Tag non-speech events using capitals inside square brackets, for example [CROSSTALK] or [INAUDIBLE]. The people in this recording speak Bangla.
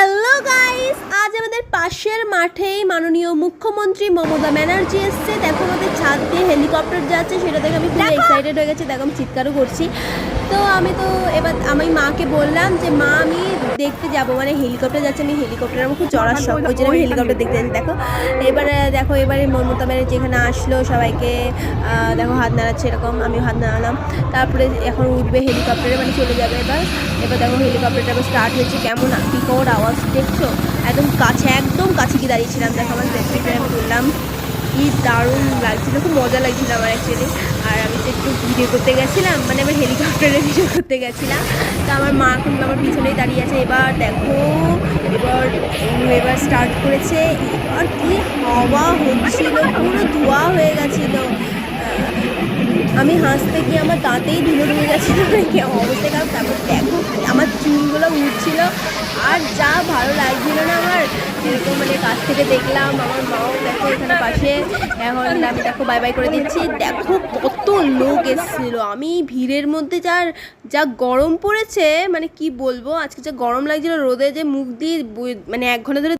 Hello guys! গাইস আজ আমাদের পাশের মাঠেই মাননীয় মুখ্যমন্ত্রী মমতা ব্যানার্জি এসছে। দেখো আমাদের ছাদ দিয়ে হেলিকপ্টার যাচ্ছে সেটা দেখে আমি খুব এক্সাইটেড হয়ে গেছি দেখো আমি চিৎকারও করছি। তো আমি তো এবার আমি মাকে বললাম যে মা আমি দেখতে যাব। মানে হেলিকপ্টার যাচ্ছে আমি হেলিকপ্টার আমার খুব চড়ার শখ। ওই জন্য আমি হেলিকপ্টার দেখতে যাচ্ছি দেখো। এবারে দেখো এবারে মমতা ব্যানার্জি এখানে আসলো সবাইকে দেখো হাত নাড়াচ্ছে এরকম আমি হাত নাড়ালাম। তারপরে এখন উঠবে হেলিকপ্টারে মানে চলে যাবে এবার। এবার দেখো হেলিকপ্টারটা এবার স্টার্ট হয়েছে কেমন বিকট আওয়াজ দেখছ? একদম কাছে একদম কাছে গিয়ে দাঁড়িয়েছিলাম। দেখো, আমার ফেসবুকে আমি বললাম, কি দারুণ লাগছিল, খুব মজা লাগছিল আমার অ্যাকচুয়ালি আর আমি তো একটু ভিডিও করতে গেছিলাম মানে আমার হেলিকপ্টারে ভিডিও করতে গেছিলাম। তো আমার মা এখন আমার পিছনেই দাঁড়িয়ে আছে। এবার দেখো, এবার এবার স্টার্ট করেছে। এবার কি হাওয়া হচ্ছিল, পুরো ধোয়া হয়ে গেছিল। আমি হাসতে গিয়ে আমার দাঁতেই ধুলো ঢুকে গেছিল। [LAUGHS] কি অবস্থা কারণ তারপর দেখো, আমার চুলগুলো উঠছিল আর যা ভালো আমার এরকম মানে কাছ থেকে দেখলাম, আমার মাও দেখো এখানে পাশে। এখন আমি দেখো বাই বাই করে দিচ্ছি। দেখো কত লোক এসেছিল। আমি ভিড়ের মধ্যে যার, যা গরম পড়েছে মানে কি বলব? আজকে যা গরম লাগছিল রোদে যে মুখ দিয়ে মানে এক ঘণ্টা ধরে